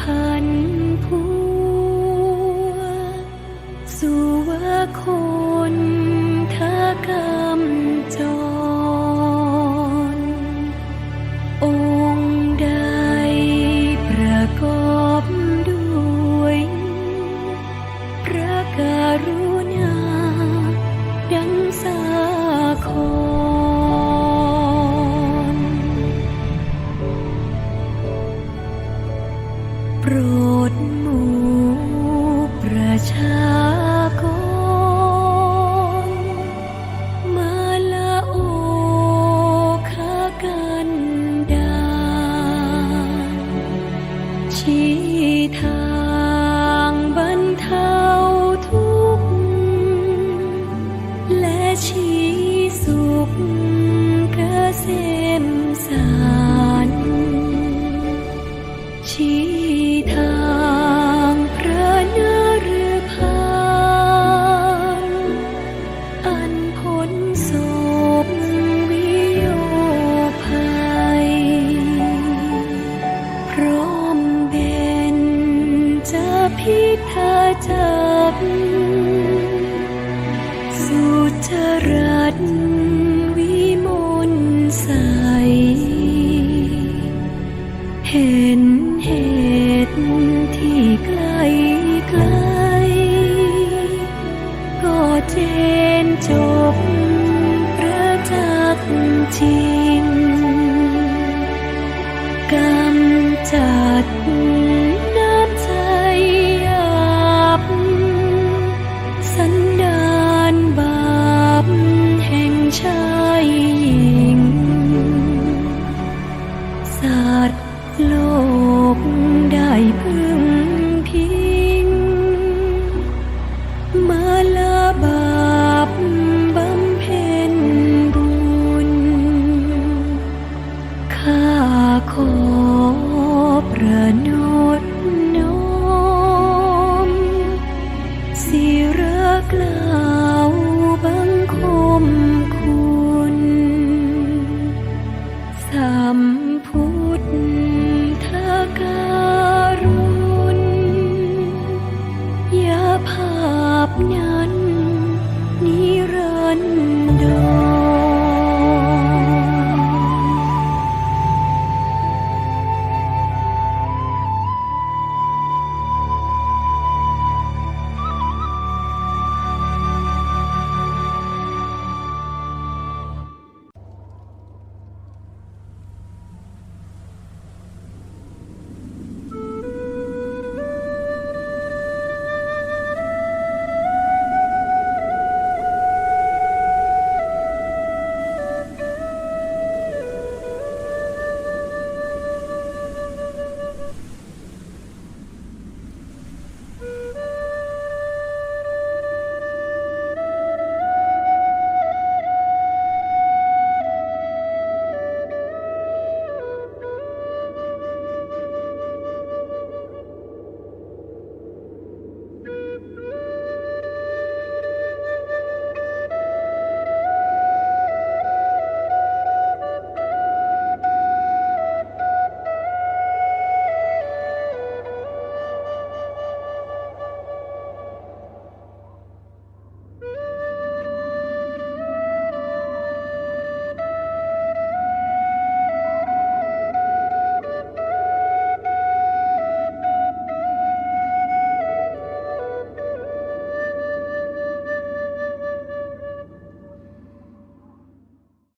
พันพัวสู่ โปรดหมู่ประชากรมาละโอคากันดาชี้ทางบรรเทาทุกข์และชี้สุข พิเธอจับ สุจรัตวิมลใส เห็นเหตุที่ไกลไกล ก็เจนจบพระจักที นุษย์น้อมสิรักลาบังคมคุณสัมพุทธการุณยาภาพนั้นนิรัน